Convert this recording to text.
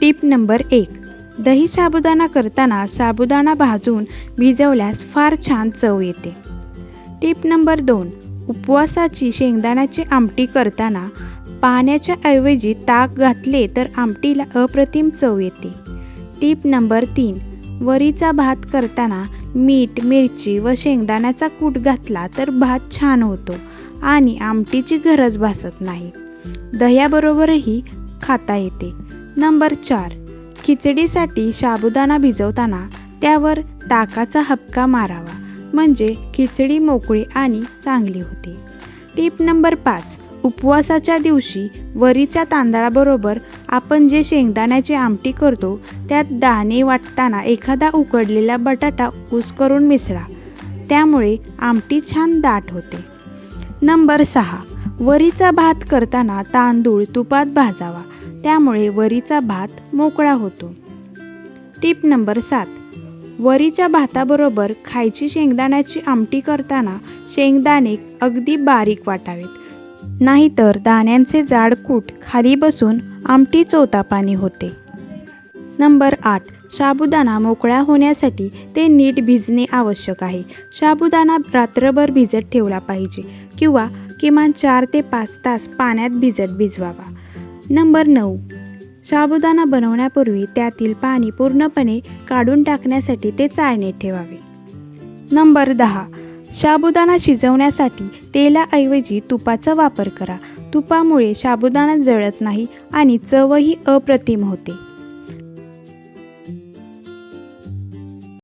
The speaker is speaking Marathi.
टिप नंबर एक. दही साबुदाणा करताना साबुदाणा भाजून भिजवल्यास फार छान चव येते. टिप नंबर दोन. उपवासाची शेंगदाण्याची आमटी करताना पाण्याच्या ऐवजी ताक घातले तर आमटीला अप्रतिम चव येते. टिप नंबर तीन. वरीचा भात करताना मीठ मिरची व शेंगदाण्याचा कूट घातला तर भात छान होतो आणि आमटीची गरज भासत नाही. दह्याबरोबरही खाता येते. नंबर चार. खिचडीसाठी साबुदाणा भिजवताना त्यावर ताकाचा हपका मारावा. म्हणजे खिचडी मोकळी आणि चांगली होते. टीप नंबर पाच. उपवासाच्या दिवशी वरीच्या तांदळाबरोबर आपण जे शेंगदाण्याची आमटी करतो त्यात दाणे वाटताना एखादा उकडलेला बटाटा ऊस करून मिसळा. त्यामुळे आमटी छान दाट होते. नंबर सहा. वरीचा भात करताना तांदूळ तुपात भाजावा. त्यामुळे वरीचा भात मोकळा होतो. टीप नंबर सात. वरीच्या भाताबरोबर खायची शेंगदाण्याची आमटी करताना शेंगदाणे अगदी बारीक वाटावेत. नाहीतर दाण्यांचे जाड कूट खाली बसून आमटी चोतापाणी होते. नंबर आठ. साबुदाणा मोकळा होण्यासाठी ते नीट भिजणे आवश्यक आहे. साबुदाणा रात्रभर भिजत ठेवला पाहिजे किंवा किमान चार ते पाच तास पाण्यात भिजत भिजवावा. नंबर नऊ. साबुदाणा बनवण्यापूर्वी त्यातील पाणी पूर्णपणे काढून टाकण्यासाठी ते चाळणीत ठेवावे. नंबर दहा. साबुदाणा शिजवण्यासाठी तेलाऐवजी तुपाचा वापर करा. तुपामुळे साबुदाणा जळत नाही आणि चवही अप्रतिम होते.